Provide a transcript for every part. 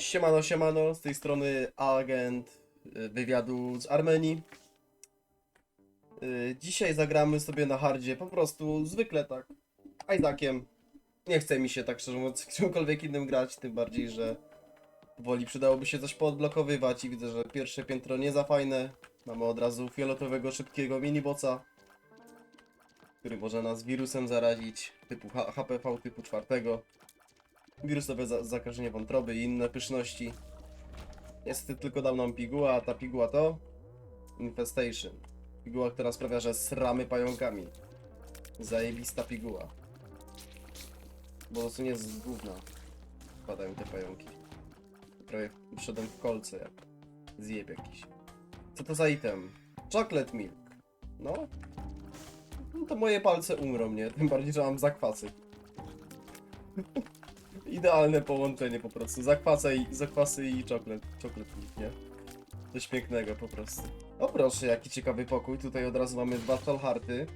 Siemano, siemano, z tej strony agent y, wywiadu z Armenii. Y, Dzisiaj zagramy sobie na hardzie, po prostu zwykle tak, Isaaciem. Nie chce mi się tak szczerze mówiąc czymkolwiek innym grać, tym bardziej, że powoli przydałoby się coś poodblokowywać i widzę, że pierwsze piętro nie za fajne. Mamy od razu fioletowego, szybkiego miniboca, który może nas wirusem zarazić, typu HPV typu czwartego wirusowe za zakażenie wątroby i inne pyszności. Niestety tylko dał nam piguła, a ta piguła to Infestation. Piguła, która sprawia, że sramy pająkami. Zajebista piguła. Bo to nie z gówna wpadają te pająki. Trochę wszedłem w kolce jak zjeb jakiś. Co to za item? Chocolate milk. No. No to moje palce umrą, nie? Tym bardziej, że mam zakwasy. Idealne połączenie po prostu. Zakwasy i, zakwasy i czoklet. Czoklet milk, nie? Coś pięknego po prostu. O proszę, jaki ciekawy pokój. Tutaj od razu mamy dwa solharty.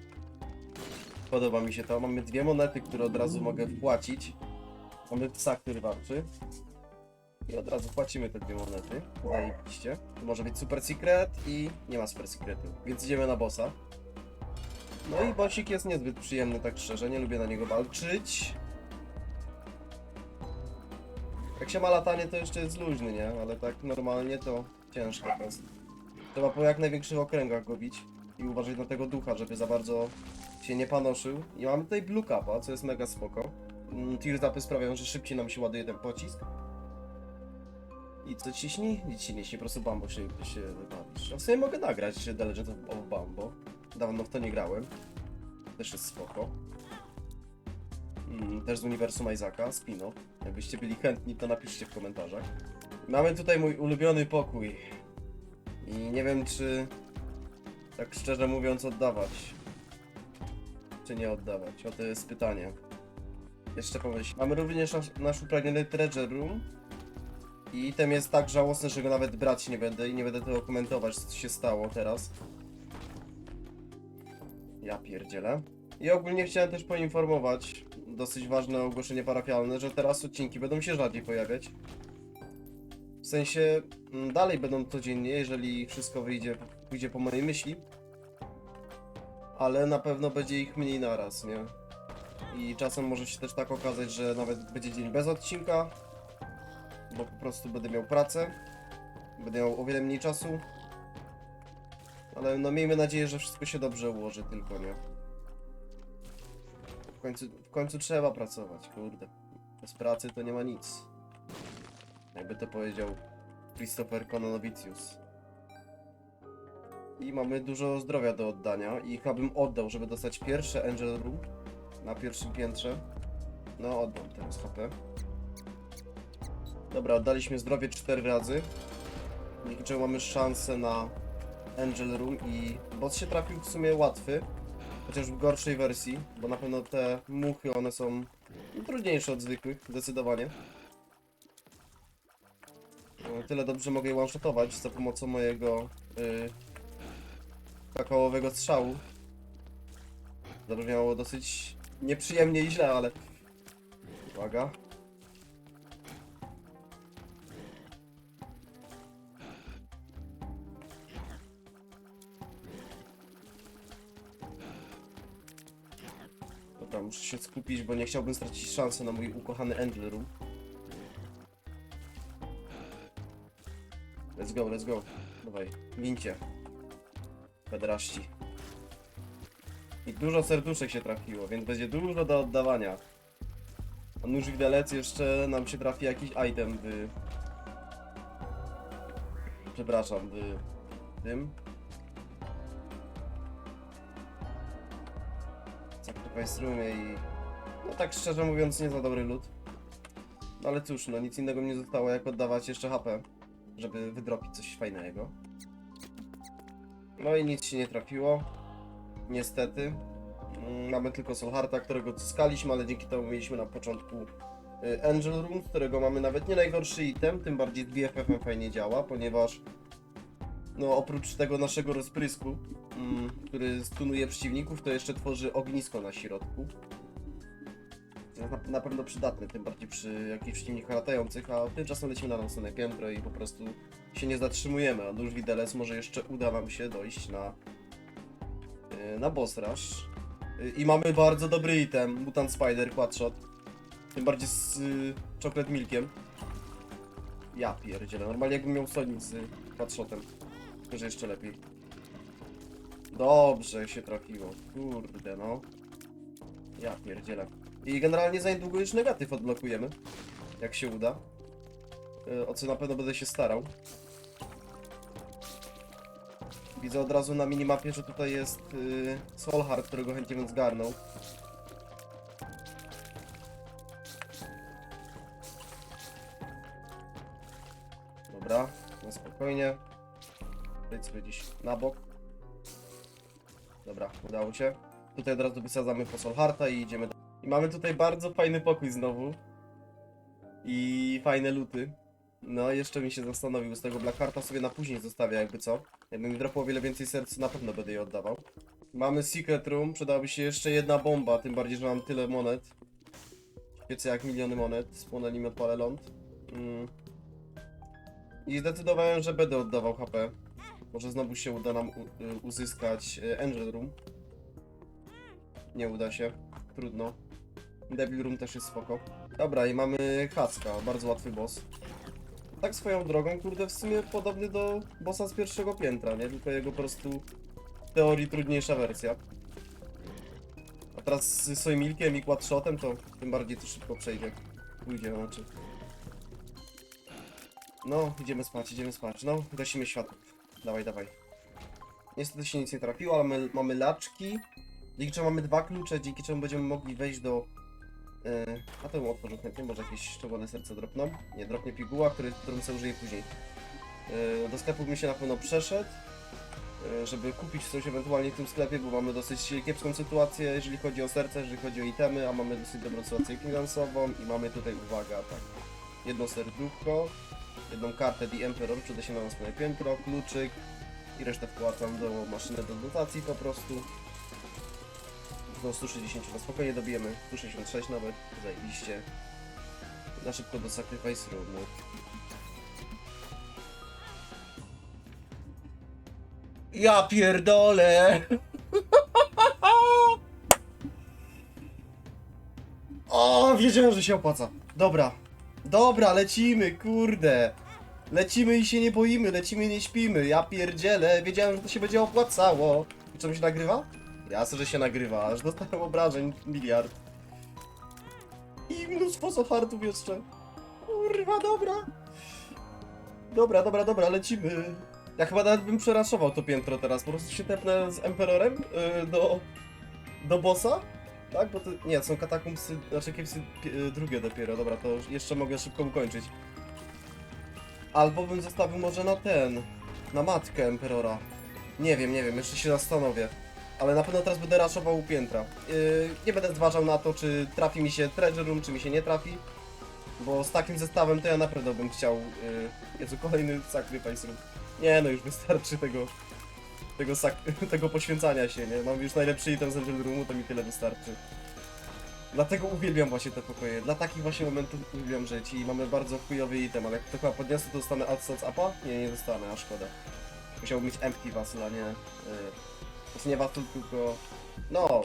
Podoba mi się to. Mamy dwie monety, które od razu mogę wpłacić. Mamy psa, który warczy. I od razu płacimy te dwie monety. Zajebiście. To może być super secret i nie ma super secretu. Więc idziemy na bossa. No i bossik jest niezbyt przyjemny, tak szczerze. Nie lubię na niego walczyć. Jak się ma latanie, to jeszcze jest luźny, nie? Ale tak normalnie to ciężko jest. Trzeba po jak największych okręgach go bić i uważać na tego ducha, żeby za bardzo się nie panoszył. I mamy tutaj Blue Kappa, co jest mega spoko. Mm, Tear Zapy sprawiają, że szybciej nam się ładuje ten pocisk. I co ciśni? Nic ci nie ciśni, po prostu Bambo się, się wybawisz. A w sumie mogę nagrać The Legend of Bambo. Dawno w to nie grałem. Też jest spoko. Mm, też z uniwersum Isaaca, spin-off. Jakbyście byli chętni, to napiszcie w komentarzach. Mamy tutaj mój ulubiony pokój. I nie wiem, czy tak szczerze mówiąc oddawać. Czy nie oddawać? O to jest pytanie. Jeszcze pomyśl. Mamy również nasz, nasz upragniony Treasure Room. I ten jest tak żałosny, że go nawet brać nie będę i nie będę tego komentować, co się stało teraz. Ja pierdzielę. I ogólnie chciałem też poinformować, dosyć ważne ogłoszenie parafialne, że teraz odcinki będą się rzadziej pojawiać. W sensie mm, dalej będą codziennie, jeżeli wszystko wyjdzie, pójdzie po mojej myśli. Ale na pewno będzie ich mniej naraz, nie? I czasem może się też tak okazać, że nawet będzie dzień bez odcinka, bo po prostu będę miał pracę, będę miał o wiele mniej czasu. Ale no miejmy nadzieję, że wszystko się dobrze ułoży tylko, nie? W końcu, w końcu trzeba pracować, kurde. Bez pracy to nie ma nic. Jakby to powiedział Christopher Kononovicius. I mamy dużo zdrowia do oddania i chyba bym oddał, żeby dostać pierwsze Angel Room na pierwszym piętrze. No, oddam teraz HP. Dobra, oddaliśmy zdrowie 4 razy. Dzięki czemu mamy szansę na Angel Room i boss się trafił w sumie łatwy. Chociaż w gorszej wersji, bo na pewno te muchy, one są trudniejsze od zwykłych, zdecydowanie. O tyle dobrze mogę je one-shotować za pomocą mojego yy, kakaowego strzału. Zabrzmiało dosyć nieprzyjemnie i źle, ale... Uwaga. Muszę się skupić, bo nie chciałbym stracić szansy na mój ukochany Angel Room. Let's go, let's go. Dawaj, wincie. Pedraści. I dużo serduszek się trafiło, więc będzie dużo do oddawania. A nóż widelec jeszcze nam się trafi jakiś item w... Przepraszam, w... tym. Roomie i... No tak szczerze mówiąc nie za dobry lód. No ale cóż, no nic innego mi nie zostało jak oddawać jeszcze HP, żeby wydropić coś fajnego. No i nic się nie trafiło. Niestety. Mm, Mamy tylko Solharta, którego odzyskaliśmy, ale dzięki temu mieliśmy na początku y, Angel Room, którego mamy nawet nie najgorszy item, tym bardziej 2FF fajnie działa, ponieważ no oprócz tego naszego rozprysku, mm, który stunuje przeciwników, to jeszcze tworzy ognisko na środku. Na, na pewno przydatne, tym bardziej przy jakichś przeciwnikach latających, a tymczasem lecimy na następne piętro i po prostu się nie zatrzymujemy, a już widelec może jeszcze uda nam się dojść na yy, na boss rush. Yy, I mamy bardzo dobry item, Mutant Spider Quadshot. Tym bardziej z yy, Chocolate Milkiem. Ja pierdzielę, normalnie jakbym miał Sonic z Quadshotem. Tylko, że jeszcze lepiej. Dobrze się trafiło, kurde no. Ja pierdzielę. I generalnie za niedługo już negatyw odblokujemy. Jak się uda. Yy, O co na pewno będę się starał. Widzę od razu na minimapie, że tutaj jest yy, Solhard, którego chętnie bym zgarnął. Dobra, na spokojnie. Wejdź sobie gdzieś na bok. Dobra, udało się. Tutaj od razu wysadzamy po Solharta i idziemy do... I mamy tutaj bardzo fajny pokój znowu. I fajne luty. No, jeszcze mi się zastanowił, z tego Blackhearta sobie na później zostawię jakby co. Jakby mi dropło o wiele więcej serc, na pewno będę je oddawał. Mamy Secret Room, przydałaby się jeszcze jedna bomba, tym bardziej, że mam tyle monet. Wiecie jak miliony monet, spłonęli mi odpalę ląd. Mm. I zdecydowałem, że będę oddawał HP. Może znowu się uda nam y, uzyskać y, Angel Room. Nie uda się, trudno. Devil Room też jest spoko. Dobra, i mamy Hacka, bardzo łatwy boss. Tak swoją drogą, kurde, w sumie podobny do bossa z pierwszego piętra, nie? Tylko jego po prostu w teorii trudniejsza wersja. A teraz z Sojmilkiem i Quadshotem to tym bardziej to szybko przejdzie. Pójdzie, znaczy. No, idziemy spać, idziemy spać. No, gasimy światło. Dawaj, dawaj. Niestety się nic nie trafiło, ale my, mamy laczki. Dzięki czemu mamy dwa klucze, dzięki czemu będziemy mogli wejść do... Yy, a to bym otworzył chętnie, może jakieś czerwone serce dropną. Nie, dropnie piguła, który, którym sobie użyję później. Yy, do sklepu bym się na pewno przeszedł, yy, żeby kupić coś ewentualnie w tym sklepie, bo mamy dosyć kiepską sytuację, jeżeli chodzi o serce, jeżeli chodzi o itemy, a mamy dosyć dobrą sytuację finansową i mamy tutaj, uwaga, tak, jedno serduszko, jedną kartę The Emperor, przyda się na następne piętro, kluczyk i resztę wkładam do maszyny do dotacji po prostu. Do 160 na spokojnie dobijemy, 166 nawet, zajebiście. Na szybko do Sacrifice Roomu. Ja pierdolę! O, wiedziałem, że się opłaca. Dobra. Dobra, lecimy, kurde. Lecimy i się nie boimy, lecimy i nie śpimy. Ja pierdzielę, wiedziałem, że to się będzie opłacało. I co mi się nagrywa? Jasne, że się nagrywa, aż dostałem obrażeń miliard. I mnóstwo sofartów jeszcze. Kurwa, dobra. Dobra, dobra, dobra, lecimy. Ja chyba nawet bym przeraszował to piętro teraz. Po prostu się tepnę z Emperorem yy, do, do bossa. Tak, bo to. Nie, są katakumbsy, znaczy kiepsy pi- drugie dopiero, dobra, to jeszcze mogę szybko ukończyć. Albo bym zostawił może na ten, na matkę Emperora. Nie wiem, nie wiem, jeszcze się zastanowię. Ale na pewno teraz będę raszował u piętra. Yy, nie będę zważał na to, czy trafi mi się Treasure Room, czy mi się nie trafi. Bo z takim zestawem to ja naprawdę bym chciał. Yy, Jezu, kolejny Sacrifice Room. Nie no, już wystarczy tego. Tego, sak- tego poświęcania się, nie? Mam już najlepszy item z Angel Roomu, to mi tyle wystarczy. Dlatego uwielbiam właśnie te pokoje. Dla takich właśnie momentów uwielbiam żyć i mamy bardzo chujowy item, ale jak to chyba podniosę, to dostanę Outside Upa? Nie, nie dostanę, a szkoda. Musiałbym mieć Empty Vassal, a nie... Yy, nie Vassal, tylko... No...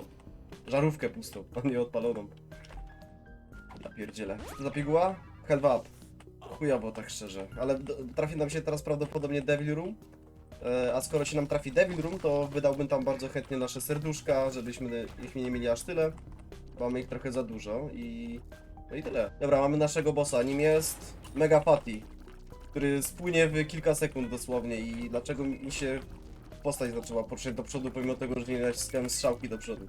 Żarówkę pustą, a nie odpaloną. Ja pierdzielę. Co za piguła? Help up. Chujowo, tak szczerze. Ale d- trafi nam się teraz prawdopodobnie Devil Room. E, A skoro się nam trafi Devil Room, to wydałbym tam bardzo chętnie nasze serduszka, żebyśmy ich nie mieli aż tyle. Mamy ich trochę za dużo i... No i tyle. Dobra, mamy naszego bossa, nim jest Mega Patty, który spłynie w kilka sekund dosłownie i dlaczego mi się postać zaczęła poruszać do przodu, pomimo tego, że nie naciskałem strzałki do przodu.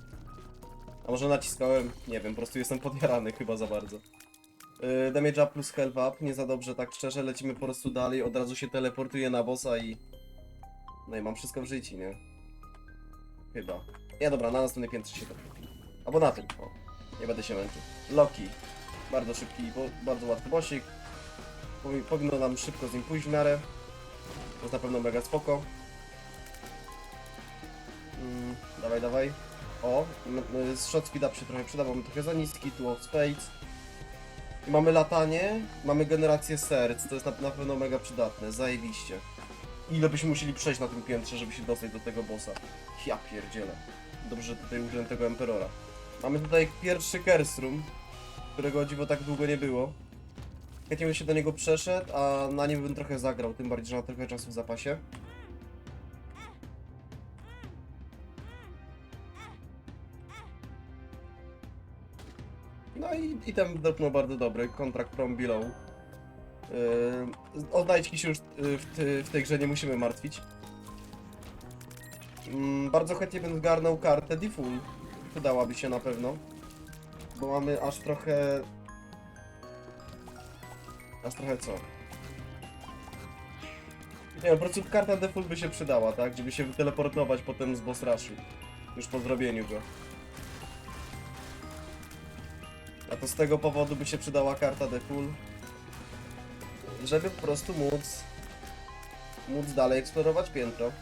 A może naciskałem? Nie wiem, po prostu jestem podjarany chyba za bardzo. Yy, damage up plus health up, nie za dobrze, tak szczerze, lecimy po prostu dalej, od razu się teleportuję na bossa i... No i mam wszystko w życiu, nie? Chyba. Nie, dobra, na następne piętrze się to Albo na tym, o. Nie będę się męczył. Loki. Bardzo szybki, bo, bardzo łatwy bossik. Powi- Powinno nam szybko z nim pójść w miarę. To jest na pewno mega spoko. Mm, dawaj, dawaj. O, z shot speed up się trochę przyda, mamy trochę za niski, tu of spades. I mamy latanie, mamy generację serc, to jest na, na pewno mega przydatne, zajebiście. Ile byśmy musieli przejść na tym piętrze, żeby się dostać do tego bossa? Ja pierdzielę. Dobrze, że tutaj użyłem tego Emperora. Mamy tutaj pierwszy Room, którego dziwo tak długo nie było. Chętnie bym się do niego przeszedł, a na nim bym trochę zagrał, tym bardziej, że mam trochę czasu w zapasie. No i, i ten dropnął bardzo dobry, kontrakt from below. Yy, się już yy, w, ty, w tej grze nie musimy martwić. Mm, bardzo chętnie bym zgarnął kartę Defull. Przydałaby się na pewno. Bo mamy aż trochę... Aż trochę co? Nie po prostu karta Defull by się przydała, tak? Żeby się wyteleportować potem z boss rushu. Już po zrobieniu go. A to z tego powodu by się przydała karta Defull. Żeby po prostu móc... Móc dalej eksplorować piętro.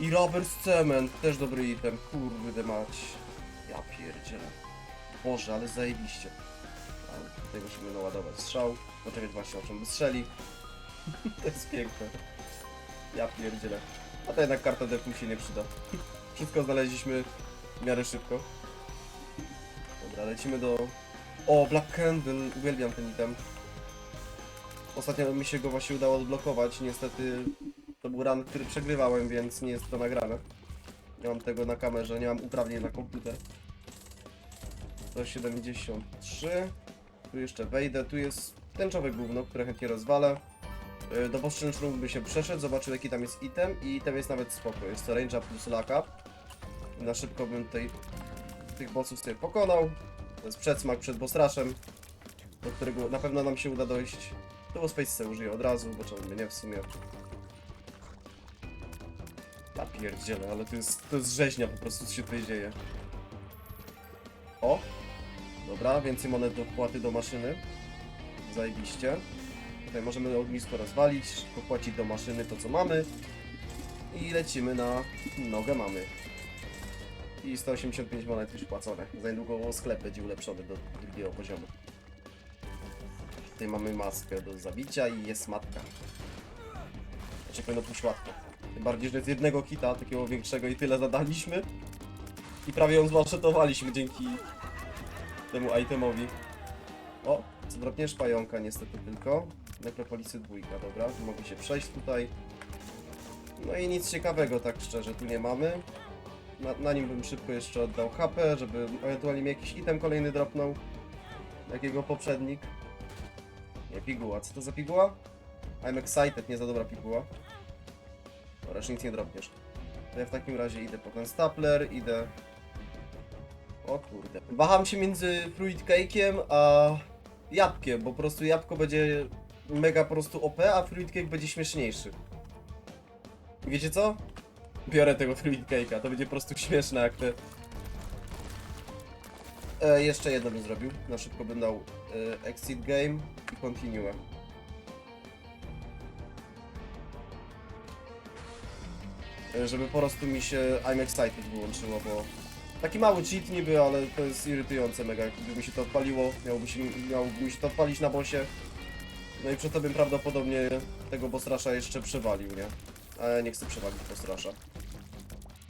I Roberts Cement, też dobry item, kurde mać. Ja pierdzielę. Boże, ale zajebiście. Ale tutaj musimy naładować strzał. Poczekać właśnie o czym by strzeli. to jest piękne. Ja pierdzielę. A to jednak karta defu się nie przyda. Wszystko znaleźliśmy w miarę szybko. Dobra, lecimy do... O, Black Candle, uwielbiam ten item. Ostatnio mi się go właśnie udało odblokować, niestety to był run, który przegrywałem, więc nie jest to nagrane. Nie mam tego na kamerze, nie mam uprawnień na komputer. 173. Tu jeszcze wejdę, tu jest tęczowe gówno, które chętnie rozwalę. Yy, Do room by się przeszedł, zobaczył jaki tam jest item i item jest nawet spoko. Jest to range plus up. Na szybko bym tutaj tych bossów sobie pokonał. To jest przedsmak przed boss rushem, do którego na pewno nam się uda dojść. To bo Space użyję od razu, bo czemu by nie w sumie. Ja pierdzielę, ale to jest, to jest rzeźnia po prostu, co się tutaj dzieje. O! Dobra, więcej monet do wpłaty do maszyny. Zajebiście. Tutaj możemy ognisko rozwalić, szybko płacić do maszyny to co mamy. I lecimy na nogę mamy. I 185 monet już płacone. Za niedługo sklep będzie ulepszony do drugiego poziomu. Tutaj mamy maskę do zabicia i jest matka. Znaczy powinno pójść łatwo. Tym bardziej, że z jednego kita, takiego większego i tyle zadaliśmy. I prawie ją zwanszetowaliśmy dzięki temu itemowi. O, co drobniesz pająka niestety tylko. Nekropolisy dwójka, dobra, mogę się przejść tutaj. No i nic ciekawego tak szczerze tu nie mamy. Na, na nim bym szybko jeszcze oddał HP, żeby ewentualnie mi jakiś item kolejny dropnął. Jakiego poprzednik. Nie, piguła. Co to za piguła? I'm excited, nie za dobra piguła. Dobra, już nic nie dropniesz. To ja w takim razie idę po ten stapler, idę... O kurde. Waham się między fruit cake'iem a jabłkiem, bo po prostu jabłko będzie mega po prostu OP, a fruit cake będzie śmieszniejszy. Wiecie co? Biorę tego fruit cake'a, to będzie po prostu śmieszne jak te... E, jeszcze jedno bym zrobił. Na szybko bym dał exit game i continue. E, żeby po prostu mi się I'm excited wyłączyło, bo taki mały cheat niby, ale to jest irytujące mega. Gdyby mi się to odpaliło, miałoby, się, miałoby mi się to odpalić na bossie. No i to bym prawdopodobnie tego boss rusha jeszcze przewalił, nie? A ja nie chcę przewalić boss rusha.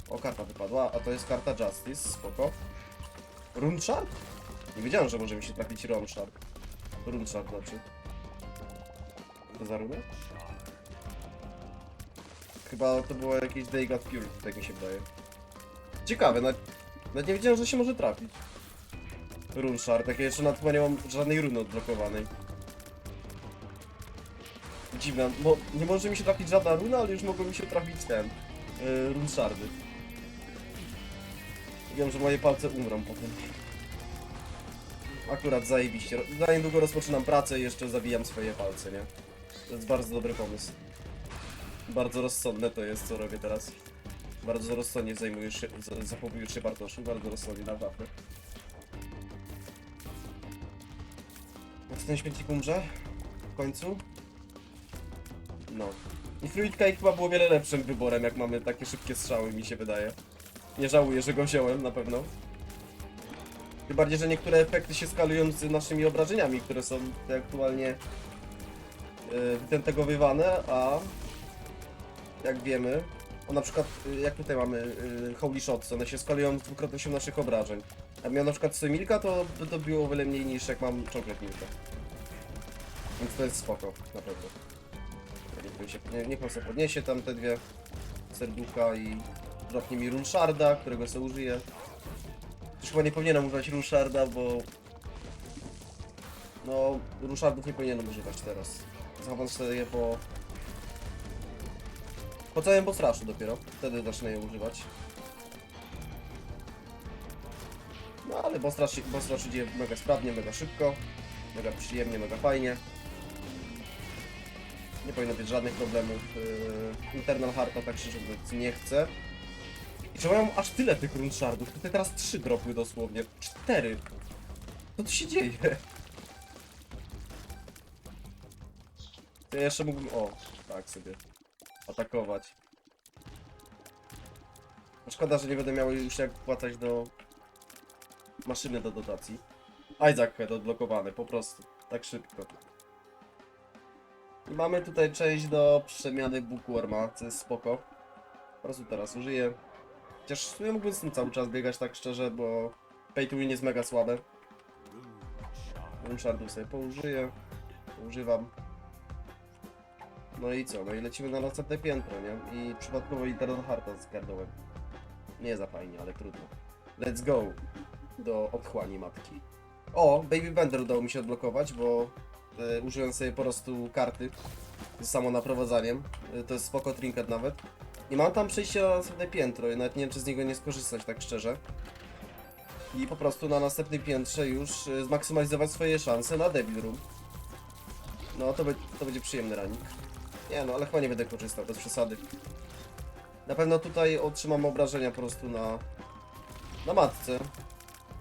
O, karta wypadła, a to jest karta Justice, spoko. Runchard? Nie wiedziałem, że może mi się trafić Runchard. Runchard znaczy. To za runę? Chyba to było jakieś Got Pure, tak mi się wydaje. Ciekawe, nawet, nawet nie wiedziałem, że się może trafić. Runchard, takie jeszcze nawet chyba nie mam żadnej runy odblokowanej. Dziwne, bo nie może mi się trafić żadna runa, ale już mogą mi się trafić ten. Yy, Runchardy. Wiem, że moje palce umrą potem. Akurat zajebiście. Za niedługo rozpoczynam pracę i jeszcze zawijam swoje palce, nie? To jest bardzo dobry pomysł. Bardzo rozsądne to jest, co robię teraz. Bardzo rozsądnie zajmujesz się, za- zachowujesz się Bartoszu, bardzo rozsądnie, naprawdę. Czy ten śmietnik umrze? W końcu? No. I Cake chyba było wiele lepszym wyborem, jak mamy takie szybkie strzały, mi się wydaje. Nie żałuję, że go wziąłem, na pewno. Tym bardziej, że niektóre efekty się skalują z naszymi obrażeniami, które są tutaj aktualnie yy, wytentegowywane, a jak wiemy, o na przykład, y, jak tutaj mamy y, Holy Shots, one się skalują z dwukrotnością naszych obrażeń. Jak miał na przykład Milka, to by to było o wiele mniej niż jak mam Chocolate Milka. Więc to jest spoko, na pewno. Niech, on się, nie- niech on sobie podniesie tam te dwie serducha i dropnie mi Runsharda, którego sobie użyję. Już chyba nie powinienem używać Runsharda, bo... No, Runshardów nie powinienem używać teraz. Zachowam sobie je po... Po całym boss rushu dopiero. Wtedy zacznę je używać. No ale rush idzie mega sprawnie, mega szybko. Mega przyjemnie, mega fajnie. Nie powinno być żadnych problemów. Yy, Internal Hearta tak szczerze mówiąc nie chcę. Ja mam aż tyle tych rund shardów? Tutaj teraz trzy dropły dosłownie. Cztery. Co tu się dzieje? Ja jeszcze mógłbym... O, tak sobie. Atakować. No Szkoda, że nie będę miał już jak wpłacać do maszyny do dotacji. Isaac Head odblokowany, po prostu. Tak szybko. I mamy tutaj część do przemiany Bookworma, co jest spoko. Po prostu teraz użyję. Chociaż w sumie mógłbym z tym cały czas biegać tak szczerze, bo pay to win jest mega słabe. Runshardów sobie poużyję. Używam. No i co? No i lecimy na następne piętro, nie? I przypadkowo Eternal Hearta zgarnąłem. Nie za fajnie, ale trudno. Let's go do otchłani matki. O, Baby Bender udało mi się odblokować, bo e, użyłem sobie po prostu karty z samonaprowadzaniem. E, to jest spoko trinket nawet. I mam tam przejście na następne piętro i nawet nie wiem czy z niego nie skorzystać tak szczerze. I po prostu na następnym piętrze już e, zmaksymalizować swoje szanse na Devil Room. No to, be, to będzie przyjemny ranik. Nie no, ale chyba nie będę korzystał, bez przesady. Na pewno tutaj otrzymam obrażenia po prostu na, na matce.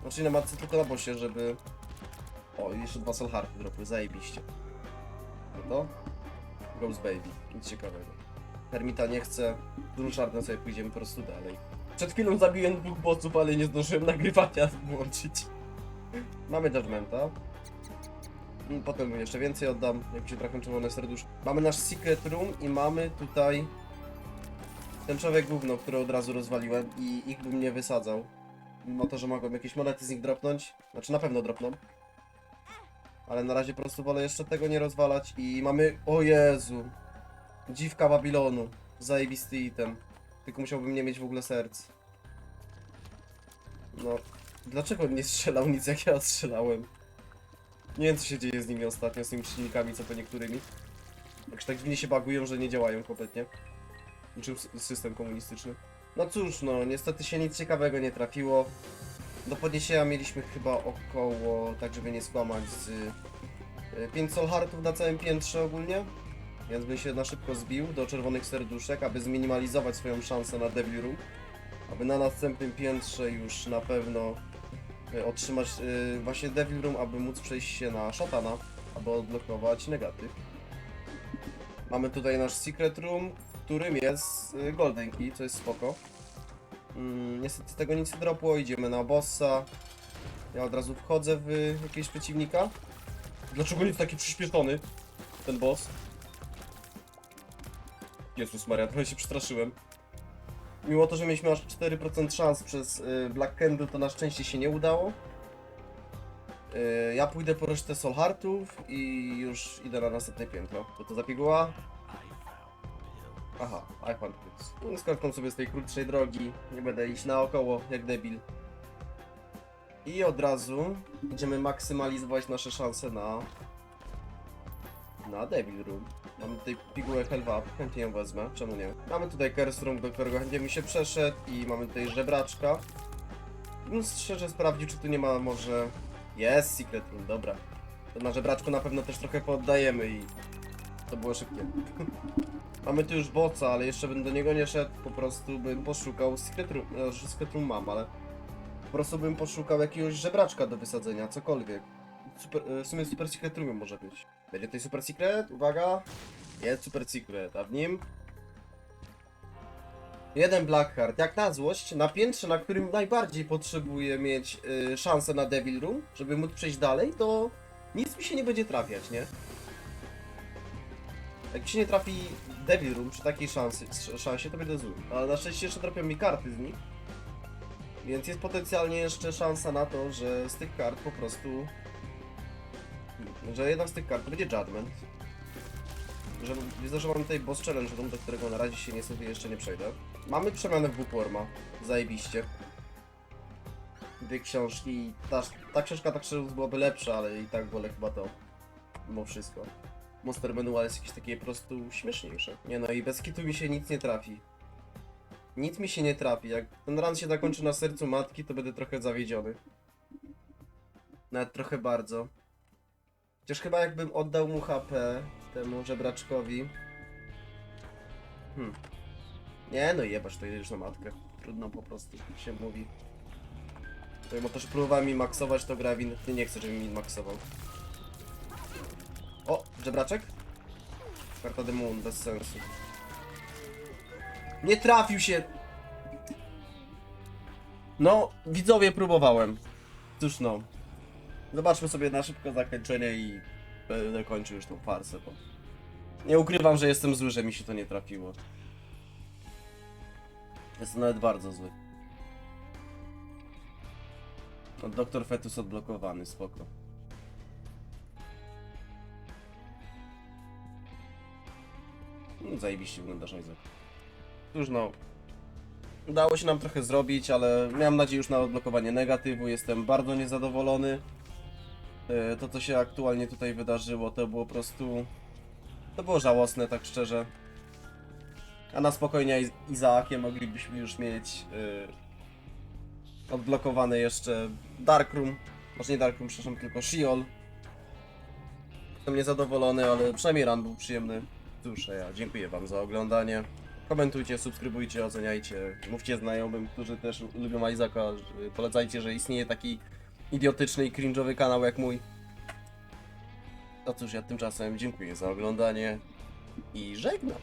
Znaczy na matce tylko na bosie, żeby... O, jeszcze dwa Solharty dropły, zajebiście. No? Ghost Baby, nic ciekawego. Termita nie chce, Druszardem sobie pójdziemy po prostu dalej. Przed chwilą zabiłem dwóch bossów, ale nie zdążyłem nagrywania włączyć. Mamy Judgmenta. I potem jeszcze więcej oddam, jak się trafią czerwone serduszko. Mamy nasz Secret Room i mamy tutaj ten człowiek gówno, który od razu rozwaliłem i ich bym nie wysadzał. Mimo to, że mogłem jakieś monety z nich dropnąć. Znaczy na pewno dropną. Ale na razie po prostu wolę jeszcze tego nie rozwalać i mamy... O Jezu! Dziwka Babilonu. Zajebisty item. Tylko musiałbym nie mieć w ogóle serc. No. Dlaczego nie strzelał nic jak ja strzelałem? Nie wiem co się dzieje z nimi ostatnio, z tymi silnikami, co po niektórymi. Jakże tak dziwnie się bagują, że nie działają kompletnie. Niczym sy- system komunistyczny. No cóż, no niestety się nic ciekawego nie trafiło. Do podniesienia mieliśmy chyba około, tak żeby nie skłamać, z y, 5 solhartów na całym piętrze ogólnie. Więc bym się na szybko zbił do czerwonych serduszek, aby zminimalizować swoją szansę na Devil Room. Aby na następnym piętrze już na pewno y, otrzymać y, właśnie Devil Room, aby móc przejść się na Szatana, aby odblokować negatyw. Mamy tutaj nasz Secret Room, w którym jest y, Golden Key, co jest spoko. Mm, niestety tego nic nie dropło, idziemy na bossa. Ja od razu wchodzę w jakiegoś przeciwnika. Dlaczego jest taki przyspieszony ten boss? Jezus Maria, trochę się przestraszyłem. Mimo to, że mieliśmy aż 4% szans przez y, Black Candle, to na szczęście się nie udało. Y, ja pójdę po resztę Soul Heartów i już idę na następne piętro. To to zapieguła? Aha, I found it. No, sobie z tej krótszej drogi. Nie będę iść naokoło, jak debil. I od razu będziemy maksymalizować nasze szanse na... Na Devil Room. Mamy tutaj pigułę Hellwap, chętnie ją wezmę, czemu nie? Mamy tutaj Room, do którego chętnie mi się przeszedł i mamy tutaj żebraczka. No szczerze sprawdził, czy tu nie ma może... Jest Secret Room, dobra. To na żebraczku na pewno też trochę poddajemy i... To było szybkie. Mamy tu już boca, ale jeszcze bym do niego nie szedł, po prostu bym poszukał Secret Room, no, Secret Room mam, ale... Po prostu bym poszukał jakiegoś żebraczka do wysadzenia, cokolwiek. Super, e, w sumie Super Secret Room może być. Będzie tutaj Super Secret, uwaga! Jest Super Secret, a w nim... Jeden Blackheart. Jak na złość, na piętrze, na którym najbardziej potrzebuję mieć y, szansę na Devil Room, żeby móc przejść dalej, to nic mi się nie będzie trafiać, nie? Jak się nie trafi Devil Room przy takiej szansy, sz- szansie, to będę zły. Ale na szczęście jeszcze trafią mi karty z nich. Więc jest potencjalnie jeszcze szansa na to, że z tych kart po prostu... Że jedna z tych kart będzie Judgment. Że widzę, że mamy tutaj boss challenge do którego na razie się niestety jeszcze nie przejdę. Mamy przemianę w Bookworma. Zajebiście. Dwie książki. Ta, ta książka tak szczerze byłaby lepsza, ale i tak wolę chyba to. Mimo wszystko. Monster Manual jest jakieś takie po prostu śmieszniejsze. Nie no i bez kitu mi się nic nie trafi. Nic mi się nie trafi. Jak ten run się zakończy na sercu matki, to będę trochę zawiedziony. Nawet trochę bardzo. Chociaż chyba jakbym oddał mu HP temu żebraczkowi. Hmm. Nie no jebać, to jedziesz na matkę. Trudno po prostu się mówi. Mimo to, że próbowałem mi maksować, to Gravin ty nie chce, żebym mi maksował. O, żebraczek? Karta Moon, bez sensu. Nie trafił się! No, widzowie, próbowałem. Cóż no. Zobaczmy sobie na szybko zakończenie i będę kończył już tą farsę, bo... Nie ukrywam, że jestem zły, że mi się to nie trafiło. Jestem nawet bardzo zły. No, Doktor Fetus odblokowany, spoko. No, zajebiście wyglądasz, Isaac. Cóż no, udało się nam trochę zrobić, ale miałem nadzieję już na odblokowanie negatywu, jestem bardzo niezadowolony. E, To, co się aktualnie tutaj wydarzyło, to było po prostu... To było żałosne, tak szczerze. A na spokojnie z Izaakiem moglibyśmy już mieć yy, odblokowane jeszcze Darkroom. Może nie Darkroom, przepraszam, tylko Sheol. Jestem niezadowolony, ale przynajmniej run był przyjemny. Cóż, ja dziękuję Wam za oglądanie. Komentujcie, subskrybujcie, oceniajcie. Mówcie znajomym, którzy też lubią że- Polecajcie, że istnieje taki idiotyczny i cringe'owy kanał jak mój. No cóż, ja tymczasem dziękuję za oglądanie i żegnam.